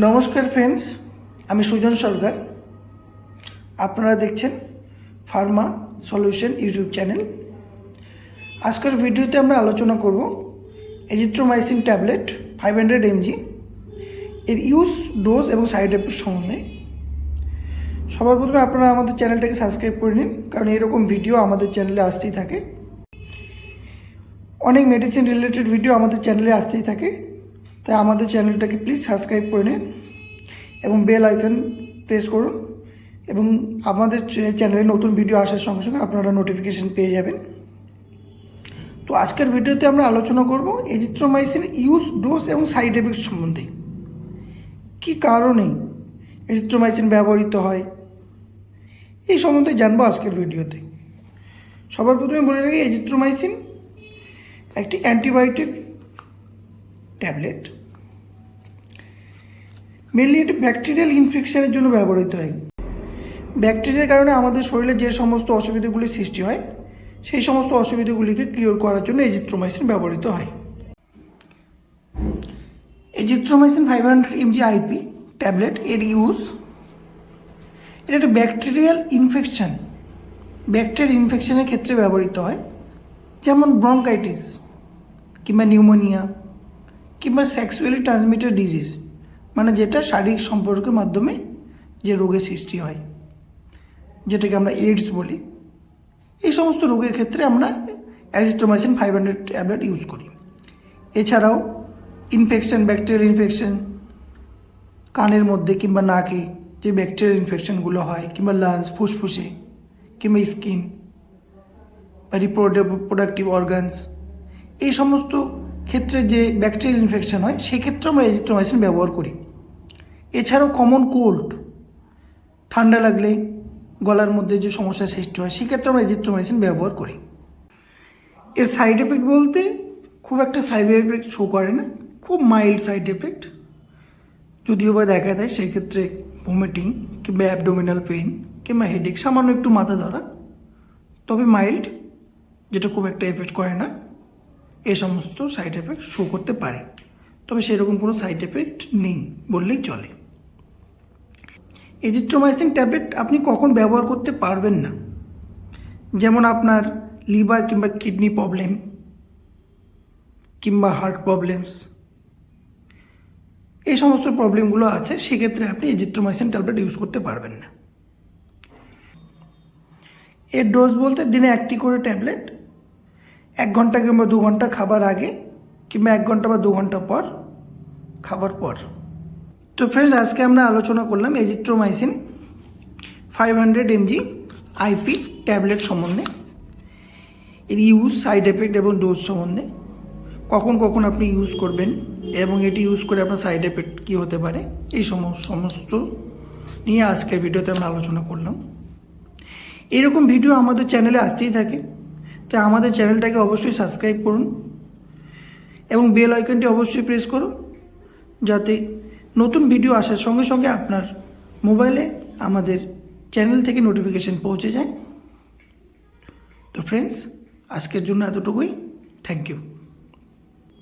নমস্কার ফ্রেন্ডস আমি সুজন সরকার। আপনারা দেখছেন ফার্মা সলিউশন ইউটিউব চ্যানেল। আজকের ভিডিওতে আমরা আলোচনা করব azithromycin tablet five hundred MG এর ইউজ ডোজ এবং সাইড এফেক্ট সম্বন্ধে। সবার প্রথমে আপনারা আমাদের চ্যানেলটাকে সাবস্ক্রাইব করে নিন, কারণ এরকম ভিডিও আমাদের চ্যানেলে আসতেই থাকে। অনেক মেডিসিন রিলেটেড ভিডিও আমাদের চ্যানেলে আসতেই থাকে। তাই আমাদের চ্যানেলটাকে প্লিজ সাবস্ক্রাইব করে নিন এবং বেল আইকন প্রেস করুন এবং আমাদের চ্যানেলে নতুন ভিডিও আসার সঙ্গে সঙ্গে আপনারা নোটিফিকেশন পেয়ে যাবেন। তো আজকের ভিডিওতে আমরা আলোচনা করব এজিথ্রোমাইসিন ইউজ ডোজ এবং সাইড এফেক্ট সম্বন্ধে। কী কারণে এজিথ্রোমাইসিন ব্যবহৃত হয়? এই সম্বন্ধে জানব আজকের ভিডিওতে সবার প্রথমে বলে রাখি, এজিথ্রোমাইসিন একটি অ্যান্টিবায়োটিক ট্যাবলেট। মেনলি এটি ব্যাকটেরিয়াল ইনফেকশনের জন্য ব্যবহৃত হয়। ব্যাকটেরিয়ার কারণে আমাদের শরীরে যে সমস্ত অসুবিধাগুলি সৃষ্টি হয়, সেই সমস্ত অসুবিধাগুলিকে কিওর করার জন্য এজিথ্রোমাইসিন ব্যবহৃত হয়। Azithromycin five hundred MG IP tablet এর ইউজ এটা একটা ব্যাকটেরিয়াল ইনফেকশন ব্যাকটেরিয়াল ইনফেকশনের ক্ষেত্রে ব্যবহৃত হয়, যেমন ব্রঙ্কাইটিস কিংবা নিউমোনিয়া কিংবা সেক্সুয়ালি ট্রান্সমিটেড ডিজিজ মানে যেটা শারীরিক সম্পর্কের মাধ্যমে যে রোগের সৃষ্টি হয়, যেটাকে আমরা এইডস বলি, এই সমস্ত রোগের ক্ষেত্রে আমরা azithromycin five hundred tablet use করি। এছাড়াও ইনফেকশন ব্যাকটেরিয়াল ইনফেকশন কানের মধ্যে কিংবা নাকে যে ব্যাকটেরিয়াল ইনফেকশনগুলো হয়, কিংবা লাঞ্চ ফুসফুসে, কিংবা স্কিন বা রিপ্রোডাক্টিভ অর্গানস এই সমস্ত ক্ষেত্রে যে ব্যাকটেরিয়াল ইনফেকশান হয় সেক্ষেত্রে আমরা এজিথ্রোমাইসিন ব্যবহার করি। এছাড়াও কমন কোল্ড ঠান্ডা লাগলে গলার মধ্যে যে সমস্যা সৃষ্টি হয়, সেক্ষেত্রে আমরা এজিথ্রোমাইসিন ব্যবহার করি। এর সাইড এফেক্ট বলতে খুব একটা সাইড এফেক্ট শো করে না, খুব মাইল্ড সাইড এফেক্ট যদিও বা দেখা দেয় সেক্ষেত্রে ভমিটিং কিংবা অ্যাবডোমিনাল পেইন কিংবা হেডেক সামান্য একটু মাথা ধরা, তবে মাইল্ড যেটা খুব একটা এফেক্ট করে না। এই সমস্ত সাইড এফেক্ট শো করতে পারে। তবে সেরকম কোনো সাইড এফেক্ট নেই বললেই চলে। এজিথ্রোমাইসিন ট্যাবলেট আপনি কখন ব্যবহার করতে পারবেন না। যেমন আপনার লিভার কিংবা কিডনি প্রবলেম, কিংবা হার্ট প্রবলেমস। এই সমস্ত প্রবলেমগুলো আছে, সেক্ষেত্রে আপনি এজিথ্রোমাইসিন ট্যাবলেট ইউজ করতে পারবেন না। এর ডোজ বলতে দিনে একটি করে ট্যাবলেট এক ঘণ্টা কিংবা দু ঘণ্টা খাবার আগে কিংবা এক ঘণ্টা বা দু ঘণ্টা পর খাবার পর। তো ফ্রেন্ডস আজকে আমরা আলোচনা করলাম azithromycin five hundred MG IP tablet সম্বন্ধে, এর ইউজ সাইড এফেক্ট এবং ডোজ সম্বন্ধে, কখন কখন আপনি ইউজ করবেন এবং এটি ইউজ করে আপনার সাইড এফেক্ট কী হতে পারে, এই সম- সমস্ত নিয়ে আজকের ভিডিওতে আমরা আলোচনা করলাম। এরকম ভিডিও আমাদের চ্যানেলে আসতেই থাকে। তাই আমাদের চ্যানেলটাকে অবশ্যই সাবস্ক্রাইব করুন এবং বেল আইকনটি অবশ্যই প্রেস করুন যাতে নতুন ভিডিও আসার সঙ্গে সঙ্গে আপনার মোবাইলে আমাদের চ্যানেল থেকে নোটিফিকেশন পৌঁছে যায়। তো ফ্রেন্ডস আজকের জন্য এতটুকুই। Thank you